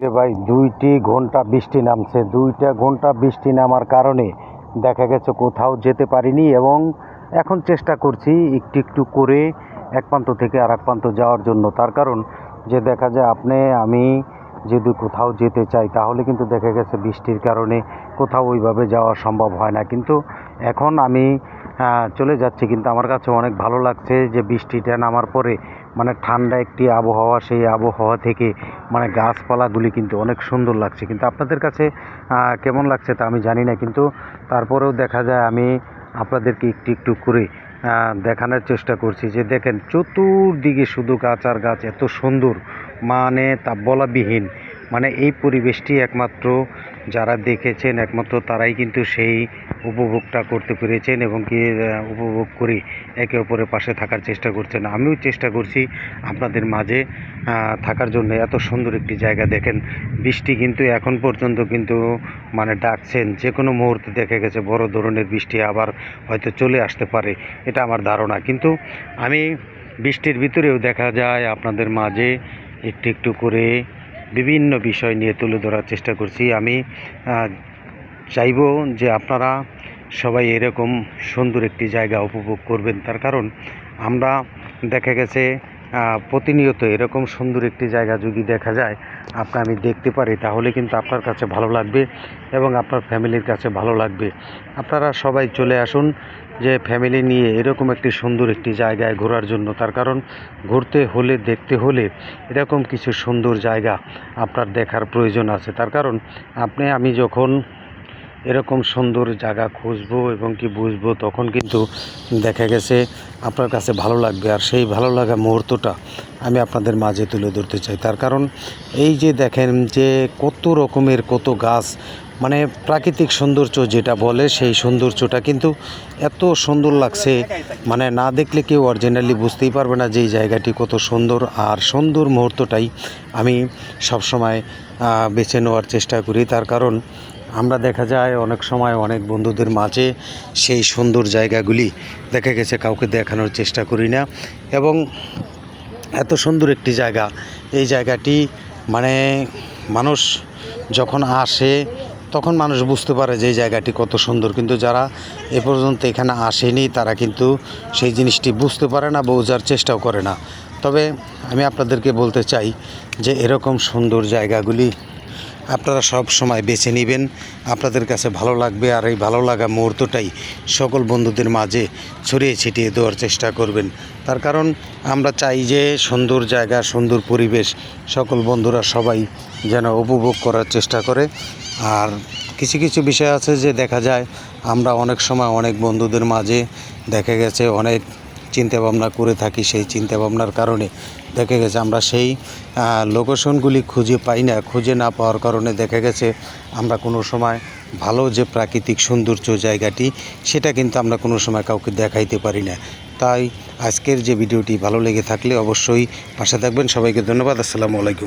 রে ভাই, দুইটি ঘণ্টা বৃষ্টি নামছে। দুইটা ঘণ্টা বৃষ্টি নামার কারণে দেখা গেছে কোথাও যেতে পারিনি এবং এখন চেষ্টা করছি একটু একটু করে এক প্রান্ত থেকে আর এক প্রান্ত যাওয়ার জন্য। তার কারণ যে দেখা যায়, আপনি, আমি যদি কোথাও যেতে চাই, তাহলে কিন্তু দেখা গেছে বৃষ্টির কারণে কোথাও ওইভাবে যাওয়া সম্ভব হয় না। কিন্তু এখন আমি চলে যাচ্ছি, কিন্তু আমার কাছে অনেক ভালো লাগছে যে বৃষ্টিটা নামার পরে মানে ঠান্ডা একটি আবহাওয়া, সেই আবহাওয়া থেকে মানে গাছপালাগুলি কিন্তু অনেক সুন্দর লাগছে। কিন্তু আপনাদের কাছে কেমন লাগছে তা আমি জানি না, কিন্তু তারপরেও দেখা যায় আমি আপনাদেরকে একটু একটু করে দেখানোর চেষ্টা করছি যে দেখেন, চতুর্দিকে শুধু গাছ আর গাছ এত সুন্দর মানে তা বলাবিহীন। মানে এই পরিবেশটি একমাত্র যারা দেখেছেন, একমাত্র তারাই কিন্তু সেই উপভোগটা করতে পেরেছেন এবং কি উপভোগ করে একে অপরের পাশে থাকার চেষ্টা করছেন। আমিও চেষ্টা করছি আপনাদের মাঝে থাকার জন্য। এত সুন্দর একটি জায়গা দেখেন, বৃষ্টি কিন্তু এখন পর্যন্ত কিন্তু মানে ডাকছেন যে কোনো মুহূর্তে দেখা গেছে, বড় ধরনের বৃষ্টি আবার হয়তো চলে আসতে পারে, এটা আমার ধারণা। কিন্তু আমি বৃষ্টির ভিতরেও দেখা যায় আপনাদের মাঝে একটু একটু করে বিভিন্ন বিষয় নিয়ে তুলে ধরার চেষ্টা করছি। আমি চাইব যে আপনারা সবাই এরকম সুন্দর একটি জায়গা উপভোগ করবেন। তার কারণ আমরা দেখা গেছে প্রতিনিয়ত এরকম সুন্দর একটি জায়গা যদি দেখা যায় আপনার আমি দেখতে পারি, তাহলে কিন্তু আপনার কাছে ভালো লাগবে এবং আপনার ফ্যামিলির কাছে ভালো লাগবে। আপনারা সবাই চলে আসুন যে ফ্যামিলি নিয়ে এরকম একটি সুন্দর একটি জায়গায় ঘোরার জন্য, তার কারণ ঘুরতে হলে, দেখতে হলে এরকম কিছু সুন্দর জায়গা আপনার দেখার প্রয়োজন আছে। তার কারণ আপনি, আমি যখন এরকম সুন্দর জায়গা খুঁজবো এবং কি বুঝব, তখন কিন্তু দেখা গেছে আপনার কাছে ভালো লাগবে। আর সেই ভালো লাগা মুহূর্তটা আমি আপনাদের মাঝে তুলে ধরতে চাই। তার কারণ এই যে দেখেন যে কত রকমের কত গাছ মানে প্রাকৃতিক সৌন্দর্য যেটা বলে সেই সৌন্দর্যটা কিন্তু এত সুন্দর লাগছে। মানে না দেখলে কেউ অরিজিনালি বুঝতেই পারবে না যে এই জায়গাটি কত সুন্দর। আর সুন্দর মুহূর্তটাই আমি সবসময় বেছে নেওয়ার চেষ্টা করি। তার কারণ আমরা দেখা যায় অনেক সময় অনেক বন্ধুদের মাঝে সেই সুন্দর জায়গাগুলি দেখা গেছে কাউকে দেখানোর চেষ্টা করি না। এবং এত সুন্দর একটি জায়গা। এই জায়গাটি মানে মানুষ যখন আসে তখন মানুষ বুঝতে পারে যে জায়গাটি কত সুন্দর। কিন্তু যারা এ পর্যন্ত এখানে আসেনি, তারা কিন্তু সেই জিনিসটি বুঝতে পারে না বোঝার চেষ্টাও করে না। তবে আমি আপনাদেরকে বলতে চাই যে এরকম সুন্দর জায়গাগুলি আপনারা সব সময় বেছে নেবেন। আপনাদের কাছে ভালো লাগবে আর এই ভালো লাগা মুহূর্তটাই সকল বন্ধুদের মাঝে ছড়িয়ে ছিটিয়ে দেওয়ার চেষ্টা করবেন। তার কারণ আমরা চাই যে সুন্দর জায়গা, সুন্দর পরিবেশ সকল বন্ধুরা সবাই যেন উপভোগ করার চেষ্টা করে। আর কিছু কিছু বিষয় আছে যে দেখা যায়, আমরা অনেক সময় অনেক বন্ধুদের মাঝে দেখা গেছে, অনেক চিন্তা ভাবনা করে থাকি সেই চিন্তা ভাবনার কারণে। দেখা গেছে আমরা সেই লোকেশনগুলি খুঁজে পাই না, খুঁজে না পাওয়ার কারণে দেখা গেছে আমরা কোনো সময় ভালো যে প্রাকৃতিক সৌন্দর্য জায়গাটি, সেটা কিন্তু আমরা কোনো সময় কাউকে দেখাইতে পারি না। তাই আজকের যে ভিডিওটি ভালো লেগে থাকলে অবশ্যই পাশে থাকবেন। সবাইকে ধন্যবাদ। আসসালামু আলাইকুম।